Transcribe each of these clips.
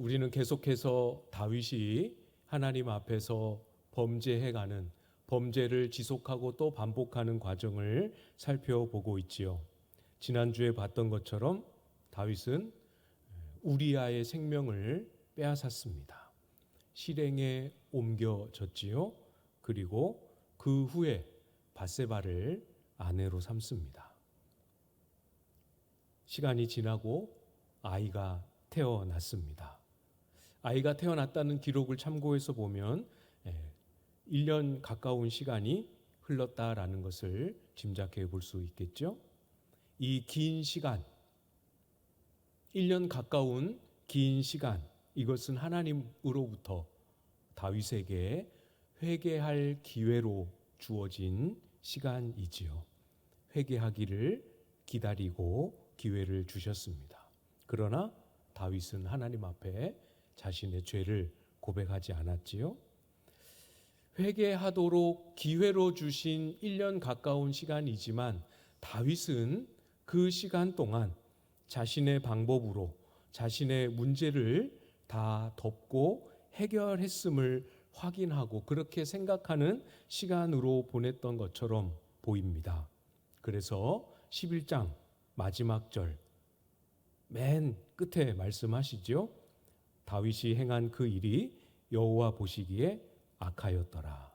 우리는 계속해서 다윗이 하나님 앞에서 범죄해가는 범죄를 지속하고 또 반복하는 과정을 살펴보고 있지요. 지난주에 봤던 것처럼 다윗은 우리아의 생명을 빼앗았습니다. 실행에 옮겨졌지요. 그리고 그 후에 바세바를 아내로 삼습니다. 시간이 지나고 아이가 태어났습니다. 아이가 태어났다는 기록을 참고해서 보면 1년 가까운 시간이 흘렀다라는 것을 짐작해 볼 수 있겠죠. 이 긴 시간, 1년 가까운 긴 시간, 이것은 하나님으로부터 다윗에게 회개할 기회로 주어진 시간이지요. 회개하기를 기다리고 기회를 주셨습니다. 그러나 다윗은 하나님 앞에 자신의 죄를 고백하지 않았지요. 회개하도록 기회로 주신 1년 가까운 시간이지만 다윗은 그 시간 동안 자신의 방법으로 자신의 문제를 다 덮고 해결했음을 확인하고 그렇게 생각하는 시간으로 보냈던 것처럼 보입니다. 그래서 11장 마지막 절 맨 끝에 말씀하시죠. 다윗이 행한 그 일이 여호와 보시기에 악하였더라.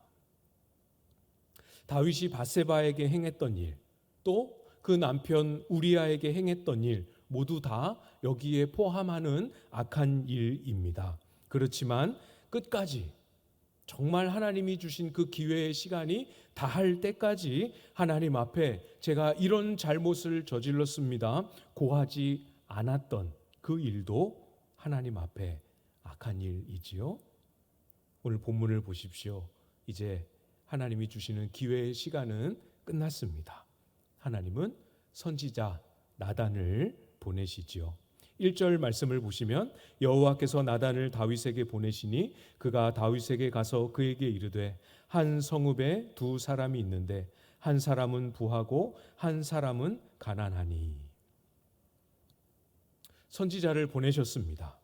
다윗이 바세바에게 행했던 일, 또 그 남편 우리아에게 행했던 일 모두 다 여기에 포함하는 악한 일입니다. 그렇지만 끝까지 정말 하나님이 주신 그 기회의 시간이 다할 때까지 하나님 앞에 제가 이런 잘못을 저질렀습니다. 고하지 않았던 그 일도 하나님 앞에 악한 일이지요. 오늘 본문을 보십시오. 이제 하나님이 주시는 기회의 시간은 끝났습니다. 하나님은 선지자 나단을 보내시지요. 1절 말씀을 보시면 여호와께서 나단을 다윗에게 보내시니 그가 다윗에게 가서 그에게 이르되 한 성읍에 두 사람이 있는데 한 사람은 부하고 한 사람은 가난하니 선지자를 보내셨습니다.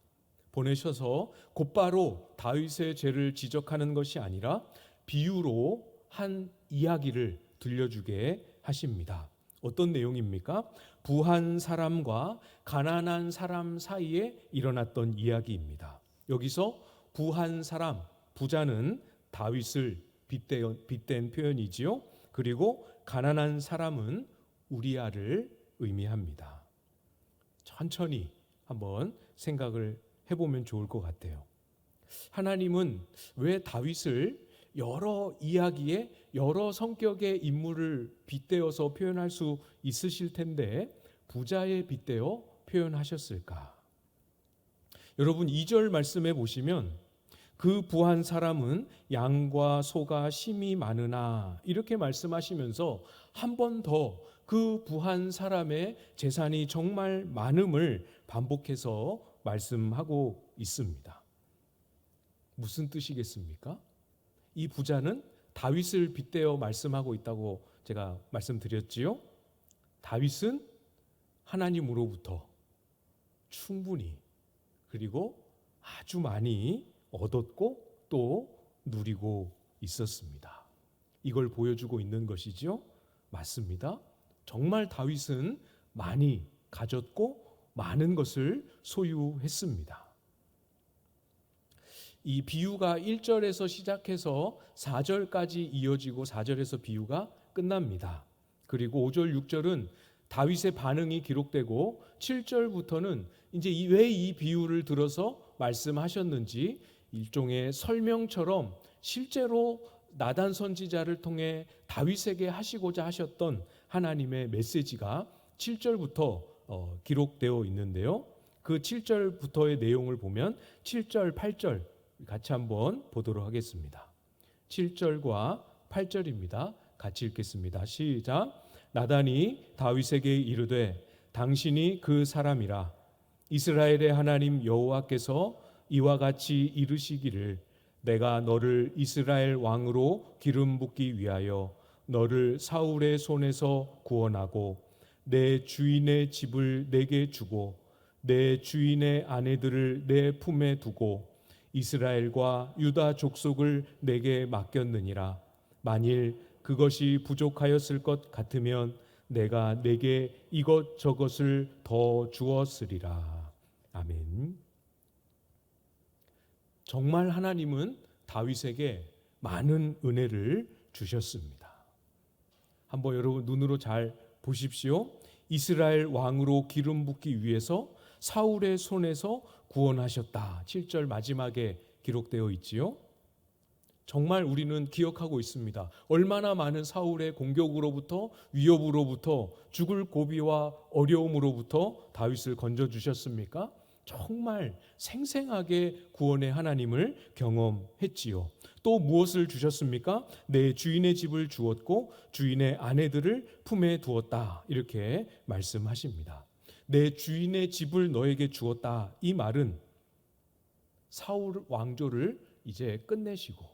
보내셔서 곧바로 다윗의 죄를 지적하는 것이 아니라 비유로 한 이야기를 들려주게 하십니다. 어떤 내용입니까? 부한 사람과 가난한 사람 사이에 일어났던 이야기입니다. 여기서 부한 사람, 부자는 다윗을 빗댄, 빗댄 표현이지요. 그리고 가난한 사람은 우리아를 의미합니다. 천천히 한번 생각을 해보면 좋을 것 같아요. 하나님은 왜 다윗을 여러 이야기에 여러 성격의 인물을 빗대어서 표현할 수 있으실 텐데 부자에 빗대어 표현하셨을까? 여러분 2절 말씀에 보시면 그 부한 사람은 양과 소가 심이 많으나 이렇게 말씀하시면서 한 번 더 그 부한 사람의 재산이 정말 많음을 반복해서 말씀하고 있습니다. 무슨 뜻이겠습니까? 이 부자는 다윗을 빗대어 말씀하고 있다고 제가 말씀드렸지요. 다윗은 하나님으로부터 충분히 그리고 아주 많이 얻었고 또 누리고 있었습니다. 이걸 보여주고 있는 것이지요. 맞습니다. 정말 다윗은 많이 가졌고 많은 것을 소유했습니다. 이 비유가 1절에서 시작해서 4절까지 이어지고 4절에서 비유가 끝납니다. 그리고 5절, 6절은 다윗의 반응이 기록되고 7절부터는 이제 왜 이 비유를 들어서 말씀하셨는지 일종의 설명처럼 실제로 나단 선지자를 통해 다윗에게 하시고자 하셨던 하나님의 메시지가 7절부터 어, 기록되어 있는데요. 그 7절부터의 내용을 보면 7절, 8절 같이 한번 보도록 하겠습니다. 7절과 8절입니다. 같이 읽겠습니다. 시작. 나단이 다윗에게 이르되 당신이 그 사람이라 이스라엘의 하나님 여호와께서 이와 같이 이르시기를 내가 너를 이스라엘 왕으로 기름 붓기 위하여 너를 사울의 손에서 구원하고 내 주인의 집을 내게 주고 내 주인의 아내들을 내 품에 두고 이스라엘과 유다 족속을 내게 맡겼느니라. 만일 그것이 부족하였을 것 같으면 내가 내게 이것 저것을 더 주었으리라. 아멘. 정말 하나님은 다윗에게 많은 은혜를 주셨습니다. 한번 여러분 눈으로 잘 보십시오. 이스라엘 왕으로 기름 붓기 위해서 사울의 손에서 구원하셨다. 7절 마지막에 기록되어 있지요. 정말 우리는 기억하고 있습니다. 얼마나 많은 사울의 공격으로부터 위협으로부터 죽을 고비와 어려움으로부터 다윗을 건져 주셨습니까? 정말 생생하게 구원의 하나님을 경험했지요. 또 무엇을 주셨습니까? 내 주인의 집을 주었고 주인의 아내들을 품에 두었다. 이렇게 말씀하십니다. 내 주인의 집을 너에게 주었다. 이 말은 사울 왕조를 이제 끝내시고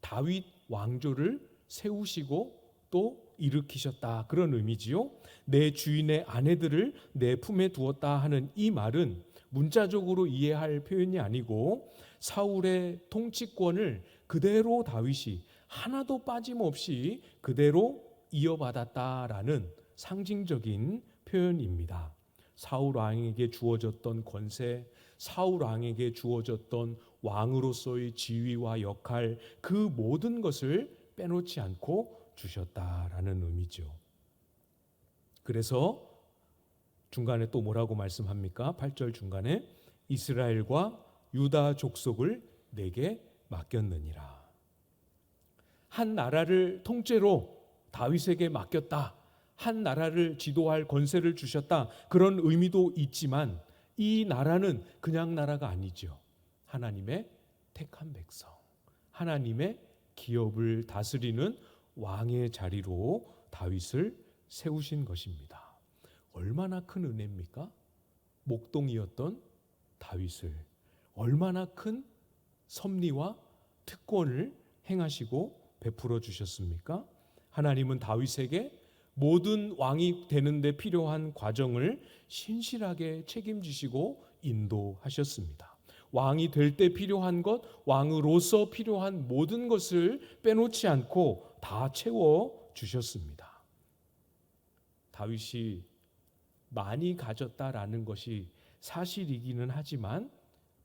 다윗 왕조를 세우시고 또 일으키셨다. 그런 의미지요. 내 주인의 아내들을 내 품에 두었다 하는 이 말은 문자적으로 이해할 표현이 아니고 사울의 통치권을 그대로 다윗이 하나도 빠짐없이 그대로 이어받았다라는 상징적인 표현입니다. 사울 왕에게 주어졌던 권세, 사울 왕에게 주어졌던 왕으로서의 지위와 역할 그 모든 것을 빼놓지 않고 주셨다라는 의미죠. 그래서 중간에 또 뭐라고 말씀합니까? 8절 중간에 이스라엘과 유다 족속을 내게 맡겼느니라. 한 나라를 통째로 다윗에게 맡겼다. 한 나라를 지도할 권세를 주셨다. 그런 의미도 있지만 이 나라는 그냥 나라가 아니죠. 하나님의 택한 백성. 하나님의 기업을 다스리는 왕의 자리로 다윗을 세우신 것입니다. 얼마나 큰 은혜입니까? 목동이었던 다윗을 얼마나 큰 섭리와 특권을 행하시고 베풀어 주셨습니까? 하나님은 다윗에게 모든 왕이 되는데 필요한 과정을 신실하게 책임지시고 인도하셨습니다. 왕이 될 때 필요한 것, 왕으로서 필요한 모든 것을 빼놓지 않고 다 채워 주셨습니다. 다윗이 많이 가졌다라는 것이 사실이기는 하지만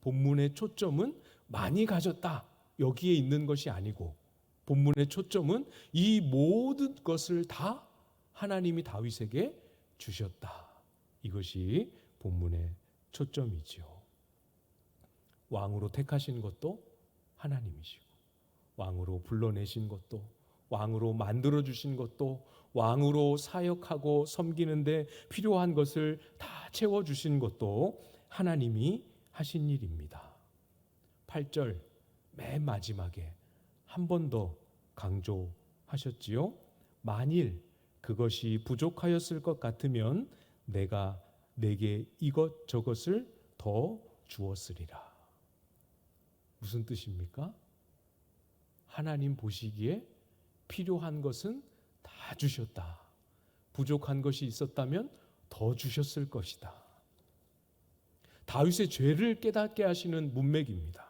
본문의 초점은 많이 가졌다. 여기에 있는 것이 아니고 본문의 초점은 이 모든 것을 다 하나님이 다윗에게 주셨다. 이것이 본문의 초점이지요. 왕으로 택하신 것도 하나님이시고 왕으로 불러내신 것도 왕으로 만들어 주신 것도 왕으로 사역하고 섬기는데 필요한 것을 다 채워 주신 것도 하나님이 하신 일입니다. 8절 맨 마지막에 한 번 더 강조하셨지요. 만일 그것이 부족하였을 것 같으면 내가 내게 이것 저것을 더 주었으리라. 무슨 뜻입니까? 하나님 보시기에 필요한 것은 다 주셨다. 부족한 것이 있었다면 더 주셨을 것이다. 다윗의 죄를 깨닫게 하시는 문맥입니다.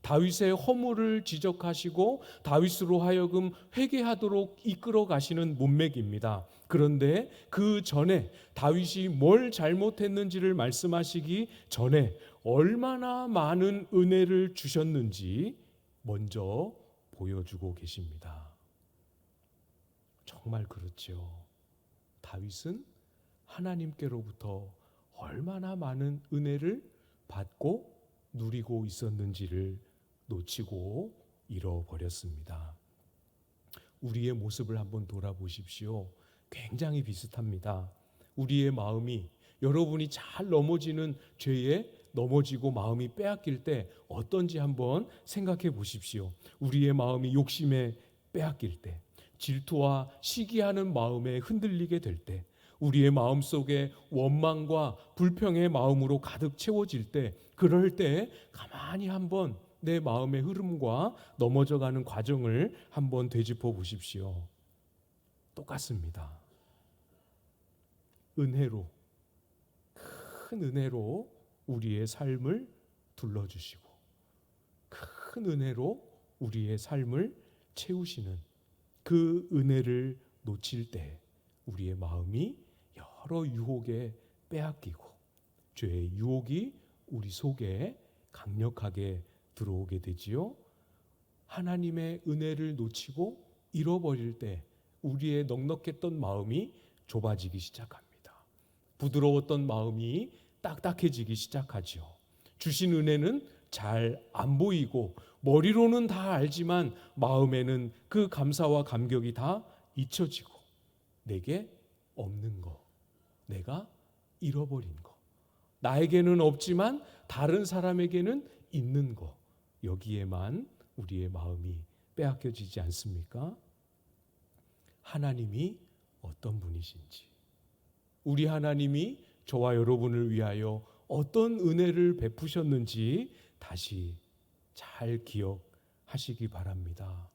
다윗의 허물을 지적하시고 다윗으로 하여금 회개하도록 이끌어 가시는 문맥입니다. 그런데 그 전에 다윗이 뭘 잘못했는지를 말씀하시기 전에 얼마나 많은 은혜를 주셨는지 먼저 보여주고 계십니다. 정말 그렇죠. 다윗은 하나님께로부터 얼마나 많은 은혜를 받고 누리고 있었는지를 놓치고 잃어버렸습니다. 우리의 모습을 한번 돌아보십시오. 굉장히 비슷합니다. 우리의 마음이 여러분이 잘 넘어지는 죄에 넘어지고 마음이 빼앗길 때 어떤지 한번 생각해 보십시오. 우리의 마음이 욕심에 빼앗길 때, 질투와 시기하는 마음에 흔들리게 될 때, 우리의 마음 속에 원망과 불평의 마음으로 가득 채워질 때, 그럴 때 가만히 한번 내 마음의 흐름과 넘어져 가는 과정을 한번 되짚어 보십시오. 똑같습니다. 은혜로 큰 은혜로 우리의 삶을 둘러주시고 큰 은혜로 우리의 삶을 채우시는 그 은혜를 놓칠 때 우리의 마음이 여러 유혹에 빼앗기고 죄의 유혹이 우리 속에 강력하게 들어오게 되지요. 하나님의 은혜를 놓치고 잃어버릴 때 우리의 넉넉했던 마음이 좁아지기 시작합니다. 부드러웠던 마음이 딱딱해지기 시작하지요. 주신 은혜는 잘 안 보이고 머리로는 다 알지만 마음에는 그 감사와 감격이 다 잊혀지고 내게 없는 거, 내가 잃어버린 거, 나에게는 없지만 다른 사람에게는 있는 거, 여기에만 우리의 마음이 빼앗겨지지 않습니까? 하나님이 어떤 분이신지, 우리 하나님이 저와 여러분을 위하여 어떤 은혜를 베푸셨는지 다시 잘 기억하시기 바랍니다.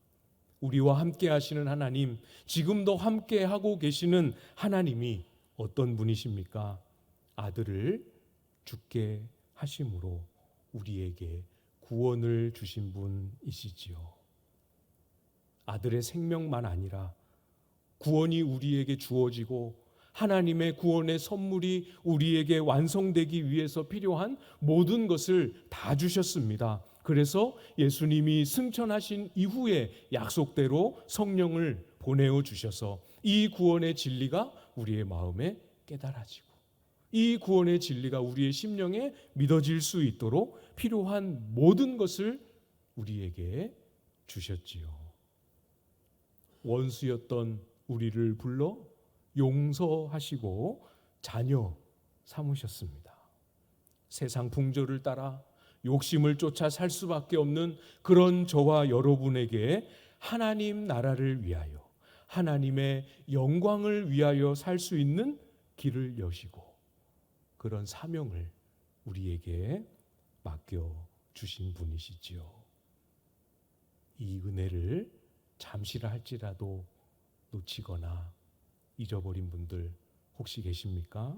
우리와 함께 하시는 하나님, 지금도 함께 하고 계시는 하나님이 어떤 분이십니까? 아들을 죽게 하심으로 우리에게 구원을 주신 분이시지요. 아들의 생명만 아니라 구원이 우리에게 주어지고 하나님의 구원의 선물이 우리에게 완성되기 위해서 필요한 모든 것을 다 주셨습니다. 그래서 예수님이 승천하신 이후에 약속대로 성령을 보내어 주셔서 이 구원의 진리가 우리의 마음에 깨달아지고 이 구원의 진리가 우리의 심령에 믿어질 수 있도록 필요한 모든 것을 우리에게 주셨지요. 원수였던 우리를 불러 용서하시고 자녀 삼으셨습니다. 세상 풍조를 따라 욕심을 쫓아 살 수밖에 없는 그런 저와 여러분에게 하나님 나라를 위하여 하나님의 영광을 위하여 살 수 있는 길을 여시고 그런 사명을 우리에게 맡겨 주신 분이시지요. 이 은혜를 잠시라 할지라도 놓치거나 잊어버린 분들 혹시 계십니까?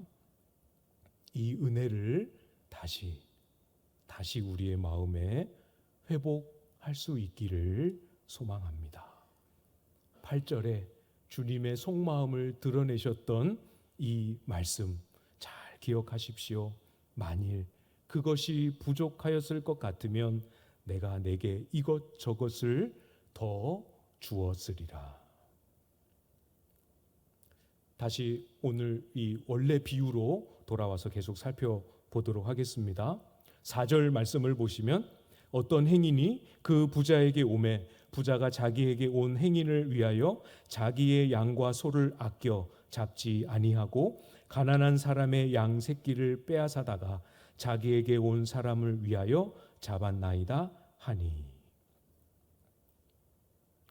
이 은혜를 다시 다시 우리의 마음에 회복할 수 있기를 소망합니다. 8절에 주님의 속마음을 드러내셨던 이 말씀 잘 기억하십시오. 만일 그것이 부족하였을 것 같으면 내가 내게 이것 저것을 더 주었으리라. 다시 오늘 이 원래 비유로 돌아와서 계속 살펴보도록 하겠습니다. 4절 말씀을 보시면 어떤 행인이 그 부자에게 오매 부자가 자기에게 온 행인을 위하여 자기의 양과 소를 아껴 잡지 아니하고 가난한 사람의 양 새끼를 빼앗아다가 자기에게 온 사람을 위하여 잡았나이다 하니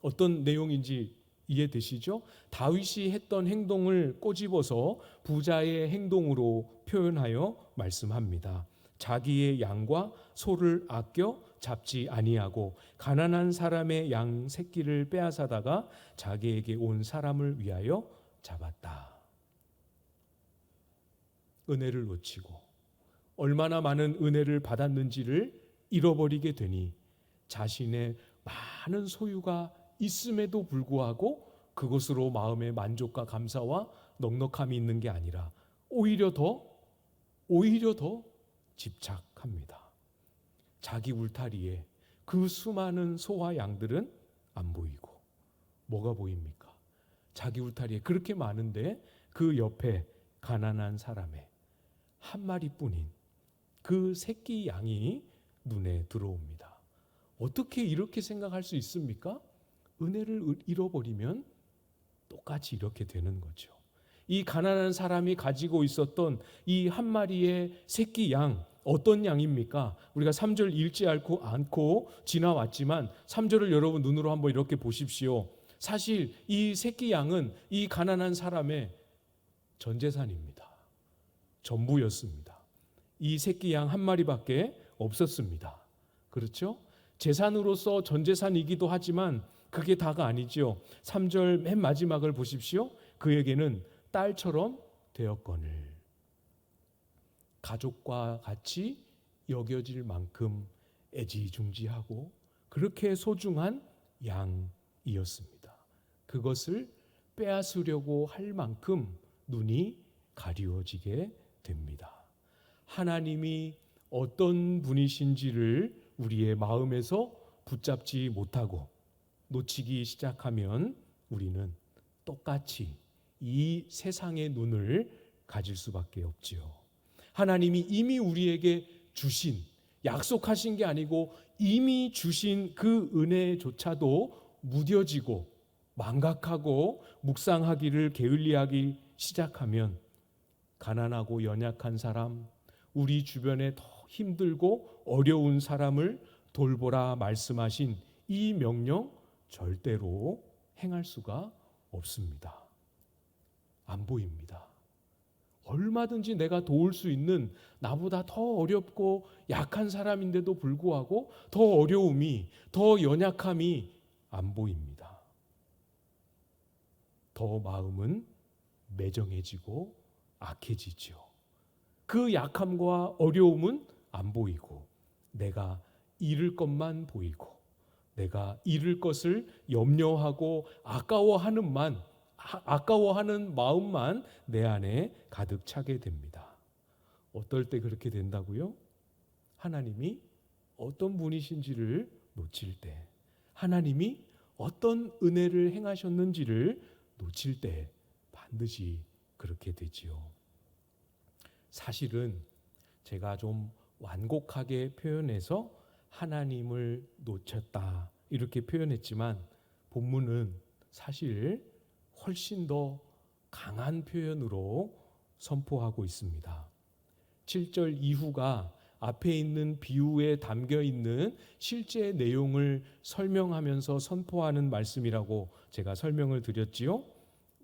어떤 내용인지 이해되시죠? 다윗이 했던 행동을 꼬집어서 부자의 행동으로 표현하여 말씀합니다. 자기의 양과 소를 아껴 잡지 아니하고 가난한 사람의 양 새끼를 빼앗아다가 자기에게 온 사람을 위하여 잡았다. 은혜를 놓치고 얼마나 많은 은혜를 받았는지를 잃어버리게 되니 자신의 많은 소유가 있음에도 불구하고 그것으로 마음의 만족과 감사와 넉넉함이 있는 게 아니라 오히려 더 오히려 더 집착합니다. 자기 울타리에 그 수많은 소와 양들은 안 보이고 뭐가 보입니까? 자기 울타리에 그렇게 많은데 그 옆에 가난한 사람의 한 마리뿐인 그 새끼 양이 눈에 들어옵니다. 어떻게 이렇게 생각할 수 있습니까? 은혜를 잃어버리면 똑같이 이렇게 되는 거죠. 이 가난한 사람이 가지고 있었던 이 한 마리의 새끼 양 어떤 양입니까? 우리가 3절 읽지 않고 않고 지나왔지만 3절을 여러분 눈으로 한번 이렇게 보십시오. 사실 이 새끼 양은 이 가난한 사람의 전 재산입니다. 전부였습니다. 이 새끼 양 한 마리밖에 없었습니다. 그렇죠? 재산으로서 전 재산이기도 하지만 그게 다가 아니죠. 3절 맨 마지막을 보십시오. 그에게는 딸처럼 되었거늘. 가족과 같이 여겨질 만큼 애지중지하고 그렇게 소중한 양이었습니다. 그것을 빼앗으려고 할 만큼 눈이 가리워지게 됩니다. 하나님이 어떤 분이신지를 우리의 마음에서 붙잡지 못하고 놓치기 시작하면 우리는 똑같이 이 세상의 눈을 가질 수밖에 없지요. 하나님이 이미 우리에게 주신 약속하신 게 아니고 이미 주신 그 은혜조차도 무뎌지고 망각하고 묵상하기를 게을리하기 시작하면 가난하고 연약한 사람, 우리 주변에 더 힘들고 어려운 사람을 돌보라 말씀하신 이 명령 절대로 행할 수가 없습니다. 안 보입니다. 얼마든지 내가 도울 수 있는 나보다 더 어렵고 약한 사람인데도 불구하고 더 어려움이, 더 연약함이 안 보입니다. 더 마음은 매정해지고 악해지죠. 그 약함과 어려움은 안 보이고 내가 잃을 것만 보이고 내가 잃을 것을 염려하고 아까워하는 만 아까워하는 마음만 내 안에 가득 차게 됩니다. 어떨 때 그렇게 된다고요? 하나님이 어떤 분이신지를 놓칠 때, 하나님이 어떤 은혜를 행하셨는지를 놓칠 때 반드시 그렇게 되지요. 사실은 제가 좀 완곡하게 표현해서 하나님을 놓쳤다 이렇게 표현했지만 본문은 사실 훨씬 더 강한 표현으로 선포하고 있습니다. 7절 이후가 앞에 있는 비유에 담겨 있는 실제 내용을 설명하면서 선포하는 말씀이라고 제가 설명을 드렸지요.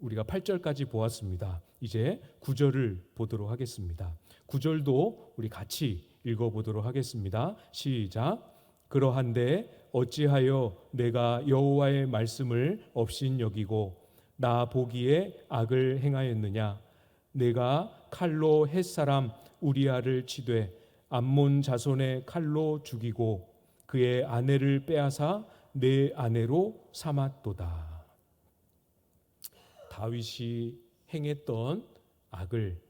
우리가 8절까지 보았습니다. 이제 9절을 보도록 하겠습니다. 9절도 우리 같이 읽어 보도록 하겠습니다. 시작. 그러한데 어찌하여 내가 여호와의 말씀을 없인 여기고 나 보기에 악을 행하였느냐 내가 칼로 햇사람 우리아를 치되 암몬 자손의 칼로 죽이고 그의 아내를 빼앗아 내 아내로 삼았도다. 다윗이 행했던 악을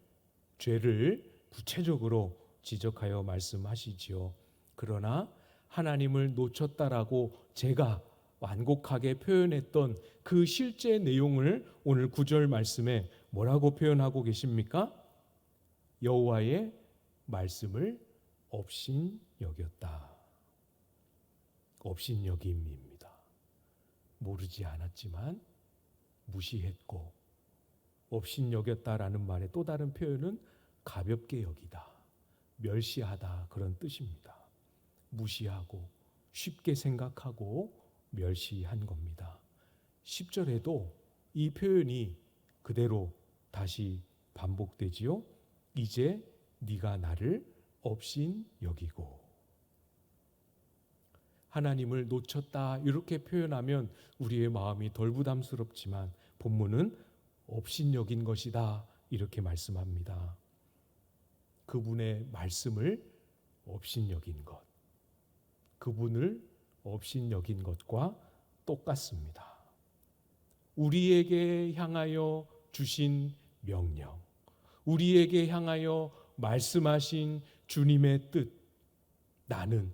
죄를 구체적으로 지적하여 말씀하시지요. 그러나 하나님을 놓쳤다라고 제가 완곡하게 표현했던 그 실제 내용을 오늘 구절 말씀에 뭐라고 표현하고 계십니까? 여호와의 말씀을 없인 여겼다. 없인 여김입니다. 모르지 않았지만 무시했고 없인 여겼다라는 말의 또 다른 표현은 가볍게 여기다, 멸시하다 그런 뜻입니다. 무시하고 쉽게 생각하고 멸시한 겁니다. 10절에도 이 표현이 그대로 다시 반복되지요. 이제 네가 나를 없인 여기고 하나님을 놓쳤다 이렇게 표현하면 우리의 마음이 덜 부담스럽지만 본문은 없인 여긴 것이다 이렇게 말씀합니다. 그분의 말씀을 없인 여긴 것. 그분을 없인 여긴 것과 똑같습니다. 우리에게 향하여 주신 명령, 우리에게 향하여 말씀하신 주님의 뜻, 나는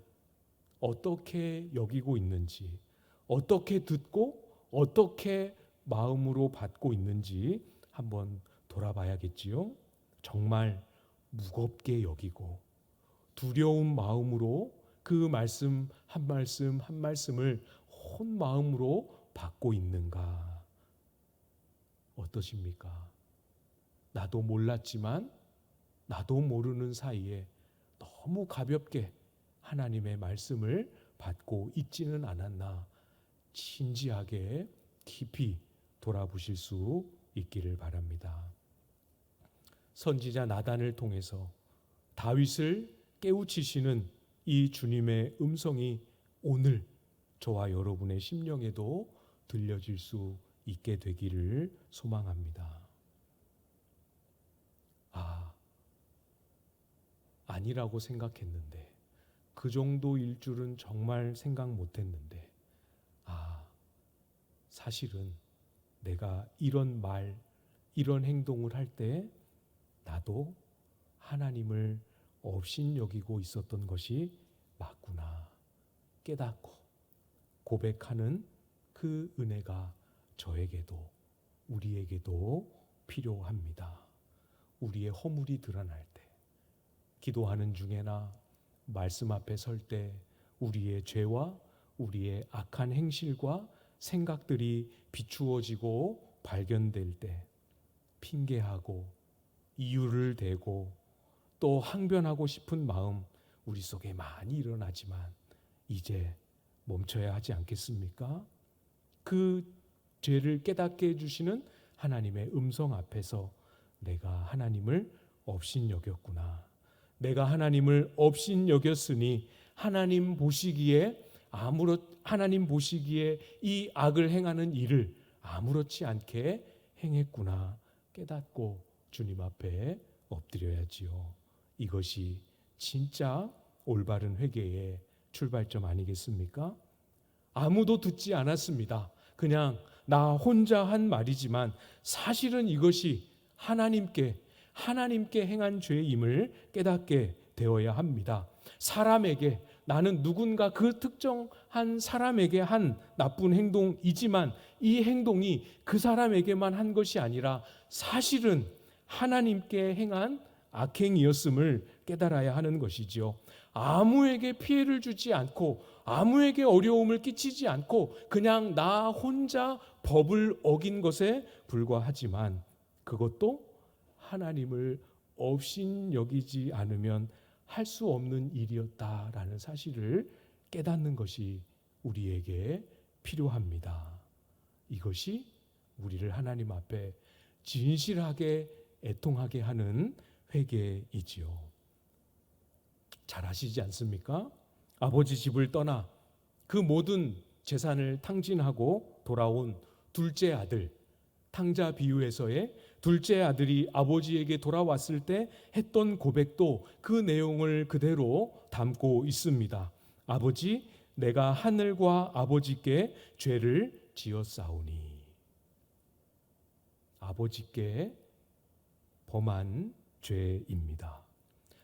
어떻게 여기고 있는지, 어떻게 듣고 어떻게 마음으로 받고 있는지 한번 돌아봐야겠지요. 정말 무겁게 여기고 두려운 마음으로 그 말씀 한 말씀 한 말씀을 온 마음으로 받고 있는가? 어떠십니까? 나도 몰랐지만 나도 모르는 사이에 너무 가볍게 하나님의 말씀을 받고 있지는 않았나? 진지하게 깊이 돌아보실 수 있기를 바랍니다. 선지자 나단을 통해서 다윗을 깨우치시는 이 주님의 음성이 오늘 저와 여러분의 심령에도 들려질 수 있게 되기를 소망합니다. 아, 아니라고 생각했는데 그 정도일 줄은 정말 생각 못 했는데 아, 사실은 내가 이런 말, 이런 행동을 할 때 나도 하나님을 없인 여기고 있었던 것이 맞구나 깨닫고 고백하는 그 은혜가 저에게도 우리에게도 필요합니다. 우리의 허물이 드러날 때 기도하는 중에나 말씀 앞에 설 때 우리의 죄와 우리의 악한 행실과 생각들이 비추어지고 발견될 때 핑계하고 이유를 대고 또 항변하고 싶은 마음 우리 속에 많이 일어나지만 이제 멈춰야 하지 않겠습니까? 그 죄를 깨닫게 해주시는 하나님의 음성 앞에서 내가 하나님을 업신 여겼구나. 내가 하나님을 업신 여겼으니 하나님 보시기에 아무렇 하나님 보시기에 이 악을 행하는 일을 아무렇지 않게 행했구나 깨닫고 주님 앞에 엎드려야지요. 이것이 진짜 올바른 회개의 출발점 아니겠습니까? 아무도 듣지 않았습니다. 그냥 나 혼자 한 말이지만 사실은 이것이 하나님께 하나님께 행한 죄임을 깨닫게 되어야 합니다. 사람에게 나는 누군가 그 특정한 사람에게 한 나쁜 행동이지만 이 행동이 그 사람에게만 한 것이 아니라 사실은 하나님께 행한 악행이었음을 깨달아야 하는 것이지요. 아무에게 피해를 주지 않고 아무에게 어려움을 끼치지 않고 그냥 나 혼자 법을 어긴 것에 불과하지만 그것도 하나님을 없인 여기지 않으면 할 수 없는 일이었다라는 사실을 깨닫는 것이 우리에게 필요합니다. 이것이 우리를 하나님 앞에 진실하게 애통하게 하는 회개이지요. 잘 아시지 않습니까? 아버지 집을 떠나 그 모든 재산을 탕진하고 돌아온 둘째 아들 탕자 비유에서의 둘째 아들이 아버지에게 돌아왔을 때 했던 고백도 그 내용을 그대로 담고 있습니다. 아버지, 내가 하늘과 아버지께 죄를 지었사오니. 아버지께 범한 죄입니다.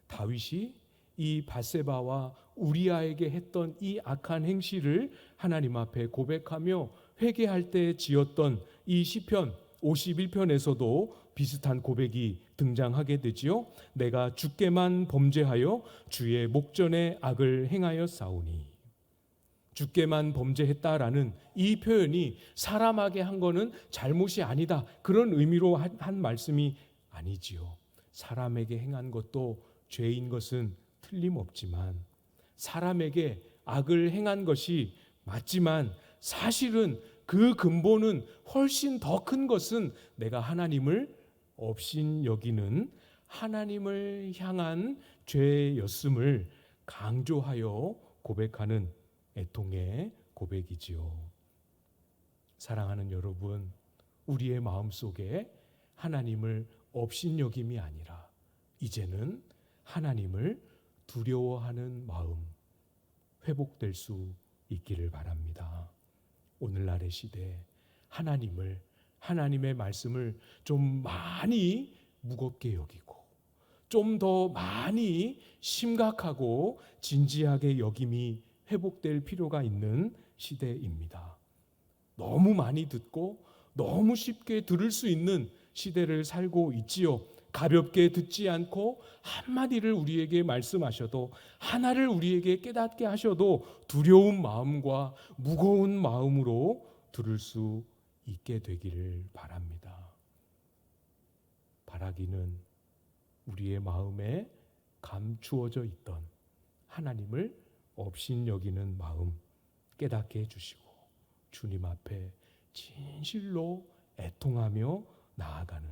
다윗이 이 바세바와 우리아에게 했던 이 악한 행실을 하나님 앞에 고백하며 회개할 때 지었던 이 시편 51편에서도 비슷한 고백이 등장하게 되지요. 내가 주께만 범죄하여 주의 목전에 악을 행하여 싸우니 주께만 범죄했다라는 이 표현이 사람에게 한 거는 잘못이 아니다. 그런 의미로 한, 한 말씀이 아니지요. 사람에게 행한 것도 죄인 것은 틀림없지만 사람에게 악을 행한 것이 맞지만 사실은 그 근본은 훨씬 더 큰 것은 내가 하나님을 없인 여기는 하나님을 향한 죄였음을 강조하여 고백하는 애통의 고백이지요. 사랑하는 여러분, 우리의 마음 속에 하나님을 없인 여김이 아니라 이제는 하나님을 두려워하는 마음 회복될 수 있기를 바랍니다. 오늘날의 시대 하나님을 하나님의 말씀을 좀 많이 무겁게 여기고 좀 더 많이 심각하고 진지하게 여김이 회복될 필요가 있는 시대입니다. 너무 많이 듣고 너무 쉽게 들을 수 있는 시대를 살고 있지요. 가볍게 듣지 않고 한마디를 우리에게 말씀하셔도 하나를 우리에게 깨닫게 하셔도 두려운 마음과 무거운 마음으로 들을 수 있게 되기를 바랍니다. 바라기는 우리의 마음에 감추어져 있던 하나님을 없인 여기는 마음 깨닫게 해주시고 주님 앞에 진실로 애통하며 나아가는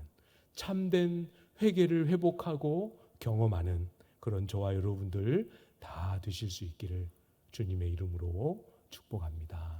참된 회개를 회복하고 경험하는 그런 저와 여러분들 다 되실 수 있기를 주님의 이름으로 축복합니다.